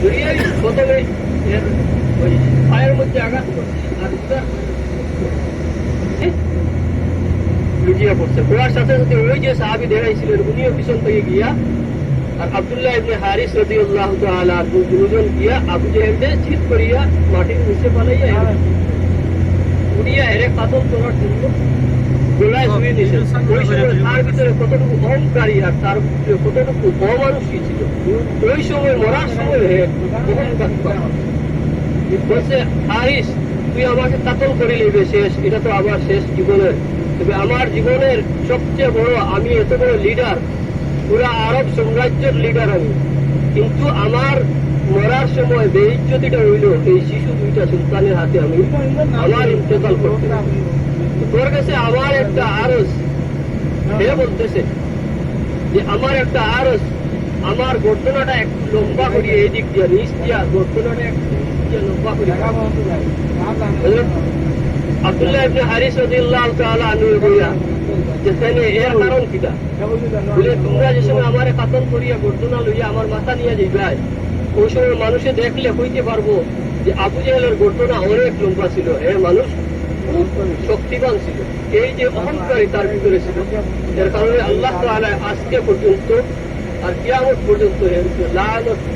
জড়িয়ে প্রথমে এর ওই পায়ের মধ্যে আঘাত করছে আর লুটিয়ে পড়ছে পড়ার সাথে সাথে ওই যে সাহাবি দেখাইছিলেন উনিও পিছন থেকে গিয়া হারিস উড়িয়া কাতল করার জন্য গোলায় শুয়ে নিয়েছেন ওই সময় তার ভিতরে কতটুকু অহংকারী আর তার কতটুকু অমানুষী ছিল? ওই সময় মরার সময় অহংকার করা। বলছে হারিস তুই আমাকে কাতল করে নিবে শেষ। এটা তো আমার শেষ জীবনের। তবে আমার জীবনের সবচেয়ে বড় আমি এত বড় লিডার পুরা আরব সাম্রাজ্যের লিডার আমি। কিন্তু আমার মরার সময় বেইজ্জতিটা হইল এই শিশু দুইটা সুলতানের হাতে আমি আমার ইন্তেকাল করতে। তোর কাছে আমার একটা আরস সে বলতেছে যে আমার একটা আরস আমার গর্দনাটা একটু লম্বা করিয়ে এই দিক দিয়ে নিচ দিয়া লইয়া আমার মাথা নিয়ে যাইবাই ওই মানুষে দেখলে হইতে পারব যে আবু জাহেলের গর্দনা অনেক লম্বা ছিল। এর মানুষ শক্তিবান ছিল। এই যে অহংকারী তার ভিতরে ছিল। এর কারণে আল্লাহ আজকে পর্যন্ত আর কিয়ামত পর্যন্ত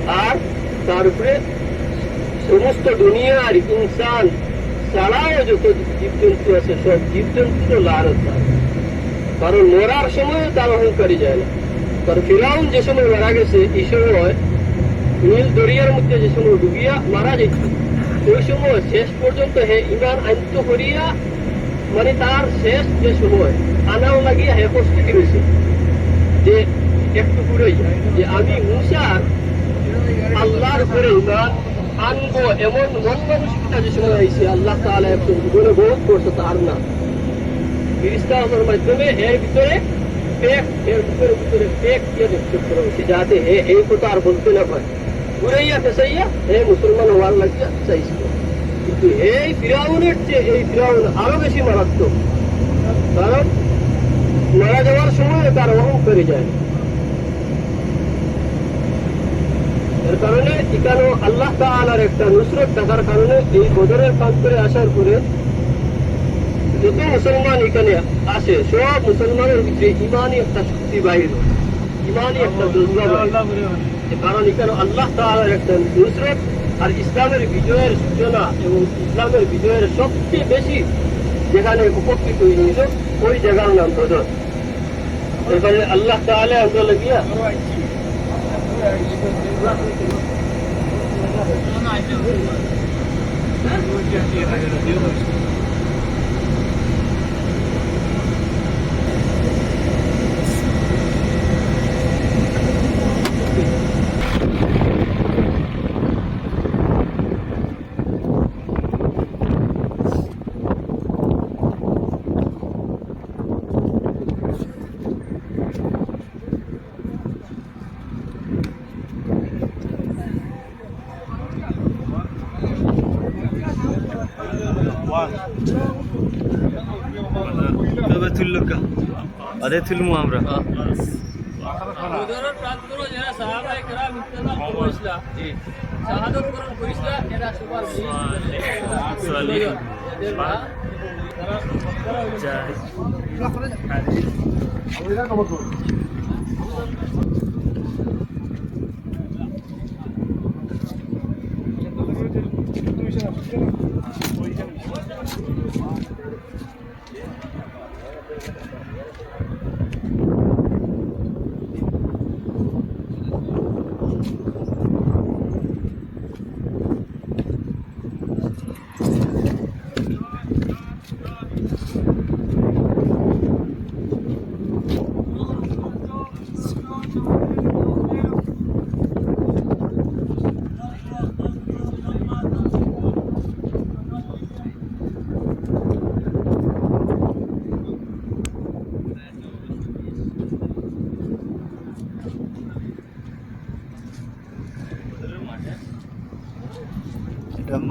আর তার উপরে সমস্ত দুনিয়ার ইনসান ছাড়াও যত জীবজন্তু আছে, সব জীবজন্তু লালত তার। কারণ মরার সময় তার অহংকারী যায় না। কারণ ফিরাউন যে সময় মারা গেছে, এই সময় নীল দরিয়ার মধ্যে যে সময় ডুবিয়া মারা যেত ওই সময় শেষ পর্যন্ত হে ইমান আন্ত করিয়া মানে তার শেষ যে সময়, আনাও লাগিয়া হে প্রস্তুতি হয়েছে যে একটু পুরোই যে আমি মুসার আল্লাহর উপরে ইমান আনব এমন মন মানসিকতা যে সময় আইছে, আল্লাহ তাআলা একদম জীবনে বহুত করছে, তার না। ফিরিস্তা মাধ্যমে এর ভিতরে পেক এর ভিতরে ভিতরে পেক দিয়ে নিক্ষেপ করা হয়েছে, যাতে হে এই কথা আর বলতে না পারে। ঘুরাইয়া ফেসাইয়া হে মুসলমান হওয়ার লাগিয়া চাইছিল। কিন্তু এই ফিরাউনের চেয়ে এই ফিরাউন আরও বেশি মারাত্মক। কারণ মারা যাওয়ার সময় তার অহংকারী যায়। এর কারণে এখানে আল্লাহ তাআলার একটা নুসরত থাকার কারণে এই বদরের প্রান্তরে আসার পরে যত মুসলমান এখানে আসে, সব মুসলমানের ভিতরে ইমানই একটা শক্তি বাহির হয়। ইমানই একটা কারণ এখানে আল্লাহ তাআলার একটা নুসরত, আর ইসলামের বিজয়ের সূচনা এবং ইসলামের বিজয়ের সবচেয়ে বেশি যেখানে উপকৃত হয়েছিল, ওই জায়গার নাম বদর এখানে আল্লাহ তাআলা আমরা লাগিয়া তবে Adetül Muamra. अगोदरच प्रांतपूर्व जेव्हा सहावा एकरा मित्रांना पोहोचला शहादतपूर्व पोहोचला त्याला सुमार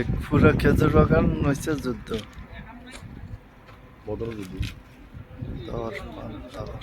এক পুরা খেজুর বাগান হয়েছে যুদ্ধ। বদল যুদ্ধ। তারপর তারপর